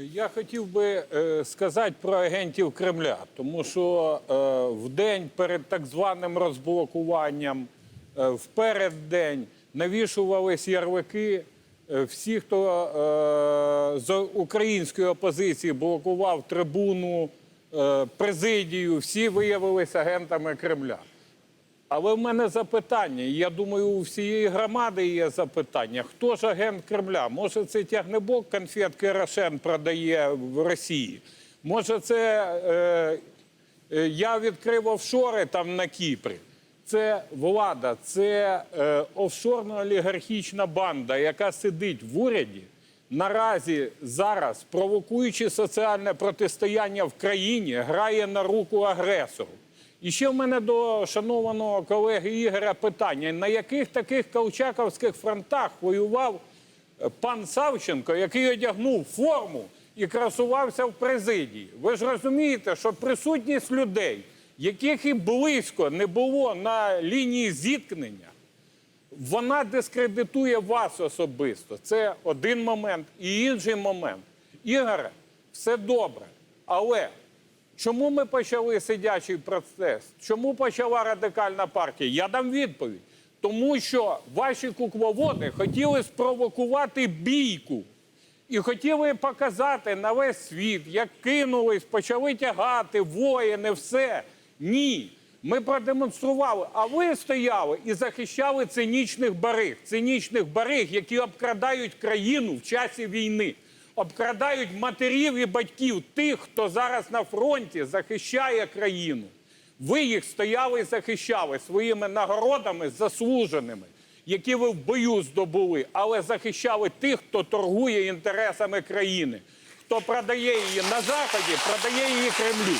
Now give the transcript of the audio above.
Я хотів би е, сказати про агентів Кремля, тому що е, в день перед так званим розблокуванням, е, в переддень навішувались ярлики. Всі, хто з української опозиції блокував трибуну, президію, всі виявилися агентами Кремля. Але в мене запитання. Я думаю, у всієї громади є запитання. Хто ж агент Кремля? Може, це тягнебок конфетки Рошен продає в Росії? Може, це е, е, я відкрив офшори там на Кіпрі. Це влада, це е, офшорно-олігархічна банда, яка сидить в уряді наразі зараз, провокуючи соціальне протистояння в країні, грає на руку агресору. І ще в мене до шанованого колеги Ігоря питання: на яких таких колчаковських фронтах воював е, пан Савченко, який одягнув форму і красувався в президії? Ви ж розумієте, що присутність людей, яких і близько не було на лінії зіткнення, вона дискредитує вас особисто. Це один момент. І інший момент. Ігоре, все добре. Але чому ми почали сидячий процес? Чому почала радикальна партія? Я дам відповідь. Тому що ваші кукловоди хотіли спровокувати бійку. І хотіли показати на весь світ, як кинулись, почали тягати воїни, все. Ні. Ми продемонстрували, а ви стояли і захищали цинічних бариг, цинічних бариг, які обкрадають країну в часі війни, обкрадають матерів і батьків, тих, хто зараз на фронті захищає країну. Ви їх стояли і захищали своїми нагородами заслуженими, які ви в бою здобули, але захищали тих, хто торгує інтересами країни, хто продає її на заході, продає її Кремлю.